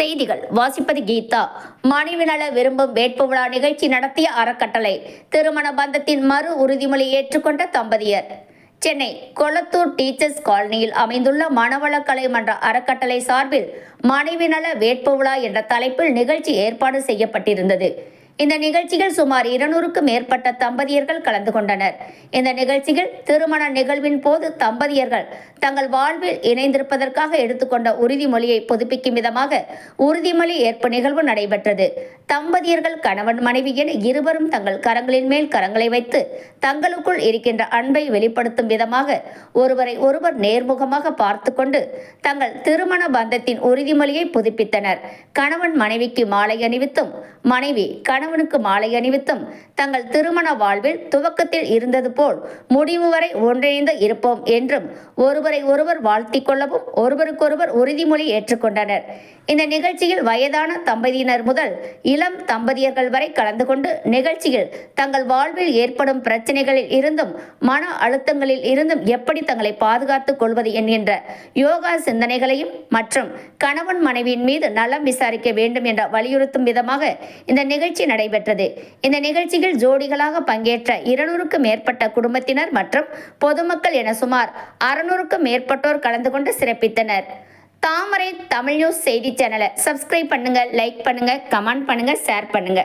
செய்திகள். வாசிப்பது கீதா. மனைவி நல விரும்பும் வேட்பு விழா நிகழ்ச்சி நடத்திய அறக்கட்டளை. திருமண பந்தத்தின் மறு உறுதிமொழி ஏற்றுக்கொண்ட தம்பதியர். சென்னை கொளத்தூர் டீச்சர்ஸ் காலனியில் அமைந்துள்ள மணவளக்கலை மன்ற அறக்கட்டளை சார்பில் மனைவி நல வேட்பு விழா என்ற தலைப்பில் நிகழ்ச்சி ஏற்பாடு செய்யப்பட்டிருந்தது. இந்த நிகழ்ச்சியில் சுமார் இருநூறுக்கும் மேற்பட்ட தம்பதியர்கள் கலந்து கொண்டனர். இந்த நிகழ்ச்சியில் திருமண நிகழ்வின் போது தம்பதியர்கள் தங்கள் வாழ்வில் இணைந்திருப்பதற்காக எடுத்துக்கொண்ட உறுதிமொழியை புதுப்பிக்கும் விதமாக உறுதிமொழி ஏற்பு நிகழ்வு நடைபெற்றது. தம்பதியர்கள் கணவன் மனைவி என இருவரும் தங்கள் கரங்களின் மேல் கரங்களை வைத்து தங்களுக்குள் இருக்கின்ற அன்பை வெளிப்படுத்தும் விதமாக ஒருவரை ஒருவர் நேர்முகமாக பார்த்து கொண்டு தங்கள் திருமண பந்தத்தின் உறுதிமொழியை புதுப்பித்தனர். கணவன் மனைவிக்கு மாலை அணிவித்தும் மனைவி கணவன் கணவனுக்கு மாலை அணிவித்தும் தங்கள் திருமண வாழ்வில் துவக்கத்தில் இருந்தது போல் முடிவு வரை ஒன்றிணைந்து இருப்போம் என்றும் ஒருவரை ஒருவர் வாழ்த்திக் கொள்ளவும் ஒருவருக்கொருவர் உறுதிமொழி ஏற்றுக்கொண்டனர். இந்த நிகழ்ச்சியில் வயதான தம்பதியினர் முதல் இளம் தம்பதியர்கள் வரை கலந்து கொண்டு நிகழ்ச்சியில் தங்கள் வாழ்வில் ஏற்படும் பிரச்சனைகளில் இருந்தும் மன அழுத்தங்களில் இருந்தும் எப்படி தங்களை பாதுகாத்துக் கொள்வது என்கின்ற யோகா சிந்தனைகளையும் மற்றும் கணவன் மனைவியின் மீது நலம் விசாரிக்க வேண்டும் என்ற வலியுறுத்தும் விதமாக இந்த நிகழ்ச்சி நடைபெற்றது. இந்த நிகழ்ச்சியில் ஜோடிகளாக பங்கேற்ற இருநூறுக்கும் மேற்பட்ட குடும்பத்தினர் மற்றும் பொதுமக்கள் என சுமார் அறுநூறுக்கும் மேற்பட்டோர் கலந்து கொண்டு சிறப்பித்தனர். தாமரை தமிழ் நியூஸ் செய்தி சேனலை சப்ஸ்கிரைப் பண்ணுங்க லைக் பண்ணுங்க கமெண்ட் பண்ணுங்க ஷேர் பண்ணுங்க.